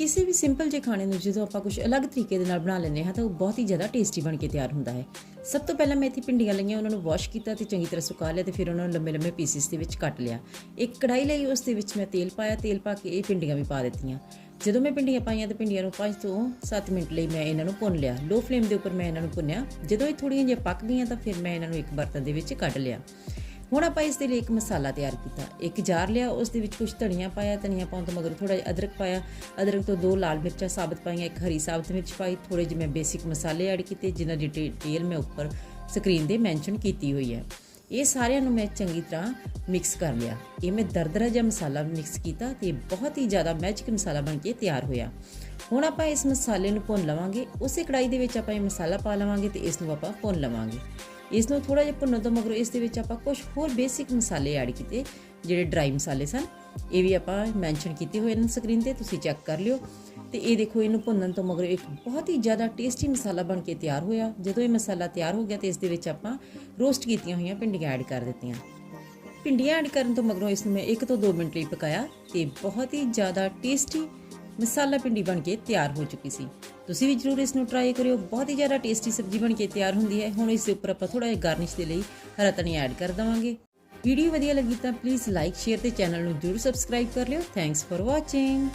ਕਿਸੇ ਵੀ ਸਿੰਪਲ ਜਿਹੇ ਖਾਣੇ ਨੂੰ ਜਦੋਂ ਆਪਾਂ ਕੁਝ ਅਲੱਗ ਤਰੀਕੇ ਦੇ ਨਾਲ ਬਣਾ ਲੈਂਦੇ ਹਾਂ ਤਾਂ ਉਹ ਬਹੁਤ ਹੀ ਜ਼ਿਆਦਾ ਟੇਸਟੀ ਬਣ ਕੇ ਤਿਆਰ ਹੁੰਦਾ ਹੈ। ਸਭ ਤੋਂ ਪਹਿਲਾਂ ਮੈਂ ਇੱਥੇ ਭਿੰਡੀਆਂ ਲਈਆਂ, ਉਹਨਾਂ ਨੂੰ ਵਾਸ਼ ਕੀਤਾ ਤੇ ਚੰਗੀ ਤਰ੍ਹਾਂ ਸੁਕਾ ਲਿਆ ਤੇ ਫਿਰ ਉਹਨਾਂ ਨੂੰ ਲੰਬੇ ਲੰਬੇ ਪੀਸਿਸ ਦੇ ਵਿੱਚ ਕੱਟ ਲਿਆ। ਇੱਕ ਕੜਾਈ ਲਈ ਉਸ ਦੇ ਵਿੱਚ ਮੈਂ ਤੇਲ ਪਾਇਆ, ਤੇਲ ਪਾ ਕੇ ਇਹ ਭਿੰਡੀਆਂ ਵੀ ਪਾ ਦਿੱਤੀਆਂ। ਜਦੋਂ ਮੈਂ ਭਿੰਡੀਆਂ ਪਾਈਆਂ ਤੇ ਭਿੰਡੀਆਂ ਨੂੰ 5 ਤੋਂ 7 ਮਿੰਟ ਲਈ ਮੈਂ ਇਹਨਾਂ ਨੂੰ ਭੁੰਨ ਲਿਆ। ਲੋ ਫਲੇਮ ਦੇ ਉੱਪਰ ਮੈਂ ਇਹਨਾਂ ਨੂੰ ਭੁੰਨਿਆ। ਜਦੋਂ ਇਹ ਥੋੜੀਆਂ ਜਿਹੀਆਂ ਪੱਕ ਗਈਆਂ ਤਾਂ ਫਿਰ ਮੈਂ ਇਹਨਾਂ ਨੂੰ ਇੱਕ ਬਰਤਨ ਦੇ ਵਿੱਚ ਕੱਢ ਲਿਆ। ਹੁਣ ਆਪਾਂ ਇਸ ਦੇ ਲਈ ਇੱਕ ਮਸਾਲਾ ਤਿਆਰ ਕੀਤਾ। ਇੱਕ ਜਾਰ ਲਿਆ, ਉਸ ਦੇ ਵਿੱਚ ਕੁਝ ਧਨੀਆ ਪਾਇਆ, ਧਨੀਆ ਪਾਉਣ ਤੋਂ ਮਗਰ ਥੋੜਾ ਜਿਹਾ ਅਦਰਕ ਪਾਇਆ। ਅਦਰਕ ਤੋਂ ਦੋ ਲਾਲ ਮਿਰਚਾਂ, ਸਾਬਤ ਪਾਈਆਂ, ਇੱਕ ਹਰੀ ਸਾਬਤ ਮਿਰਚ ਪਾਈ ਥੋੜੇ ਜਿਹੇ ਮੈਂ ਬੇਸਿਕ ਮਸਾਲੇ ਐਡ ਕੀਤੇ, ਜਿਨ੍ਹਾਂ ਦੀ ਡਿਟੇਲ ਮੈਂ ਉੱਪਰ ਸਕਰੀਨ ਦੇ ਮੈਂਸ਼ਨ ਕੀਤੀ ਹੋਈ ਹੈ। ਇਹ ਸਾਰਿਆਂ ਨੂੰ ਮੈਂ ਚੰਗੀ ਤਰ੍ਹਾਂ ਮਿਕਸ ਕਰ ਲਿਆ। ਇਹ ਮੈਂ ਦਰਦਰਾ ਜਿਹਾ ਮਸਾਲਾ ਮਿਕਸ ਕੀਤਾ ਤੇ ਬਹੁਤ ਹੀ ਜ਼ਿਆਦਾ ਮੈਜਿਕ ਮਸਾਲਾ ਬਣ ਕੇ ਤਿਆਰ ਹੋਇਆ। ਹੁਣ ਆਪਾਂ ਇਸ ਮਸਾਲੇ ਨੂੰ ਭੁੰਨ ਲਵਾਂਗੇ। ਉਸੇ ਕੜਾਈ ਦੇ ਵਿੱਚ ਆਪਾਂ ਇਹ ਮਸਾਲਾ ਪਾ ਲਵਾਂਗੇ ਤੇ ਇਸ ਨੂੰ ਆਪਾਂ ਭੁੰਨ ਲਵਾਂਗੇ। ਇਸ ਨੂੰ ਥੋੜਾ ਜਿਹਾ ਭੁੰਨਣ ਤੋਂ ਮਗਰੋਂ ਇਸ ਦੇ ਵਿੱਚ ਆਪਾਂ ਕੁਝ ਹੋਰ ਬੇਸਿਕ ਮਸਾਲੇ ਐਡ ਕੀਤੇ, ਜਿਹੜੇ ਡਰਾਈ ਮਸਾਲੇ ਸਨ। ਇਹ ਵੀ ਆਪਾਂ ਮੈਂਸ਼ਨ ਕੀਤੇ ਹੋਏ ਨੇ ਸਕਰੀਨ ਤੇ, ਤੁਸੀਂ ਚੈੱਕ ਕਰ ਲਿਓ। ਤੇ ਇਹ ਦੇਖੋ, ਇਹਨੂੰ ਭੁੰਨਣ ਤੋਂ ਮਗਰੋਂ ਇੱਕ ਬਹੁਤ ਹੀ ਜ਼ਿਆਦਾ ਟੇਸਟੀ ਮਸਾਲਾ ਬਣ ਕੇ ਤਿਆਰ ਹੋਇਆ। ਜਦੋਂ ਇਹ ਮਸਾਲਾ ਤਿਆਰ ਹੋ ਗਿਆ ਤੇ ਇਸ ਦੇ ਵਿੱਚ ਆਪਾਂ ਰੋਸਟ ਕੀਤੀਆਂ ਹੋਈਆਂ ਭਿੰਡੀਆਂ ਐਡ ਕਰ ਦਿੱਤੀਆਂ। ਭਿੰਡੀਆਂ ਐਡ ਕਰਨ ਤੋਂ ਮਗਰੋਂ ਇਸ ਨੂੰ ਮੈਂ 1 ਤੋਂ 2 ਮਿੰਟ ਲਈ ਪਕਾਇਆ ਤੇ ਬਹੁਤ ਹੀ ਜ਼ਿਆਦਾ ਟੇਸਟੀ ਮਸਾਲਾ ਭਿੰਡੀ ਬਣ ਕੇ ਤਿਆਰ ਹੋ ਚੁੱਕੀ ਸੀ। ਤੁਸੀਂ ਵੀ ਜਰੂਰ ਇਸ ਨੂੰ ਟਰਾਈ ਕਰਿਓ, ਬਹੁਤ ਹੀ ਜ਼ਿਆਦਾ ਟੇਸਟੀ ਸਬਜ਼ੀ ਬਣ ਕੇ ਤਿਆਰ ਹੁੰਦੀ ਹੈ। ਹੁਣ ਇਸ ਦੇ ਉੱਪਰ ਆਪਾਂ ਥੋੜਾ ਜਿਹਾ ਗਾਰਨਿਸ਼ ਦੇ ਲਈ ਹਰਾ ਧਨੀਆ ਐਡ ਕਰ ਦਵਾਂਗੇ। ਵੀਡੀਓ ਵਧੀਆ ਲੱਗੀ ਤਾਂ ਪਲੀਜ਼ ਲਾਈਕ ਸ਼ੇਅਰ ਤੇ ਚੈਨਲ ਨੂੰ ਜਰੂਰ ਸਬਸਕ੍ਰਾਈਬ ਕਰ ਲਿਓ। Thanks for watching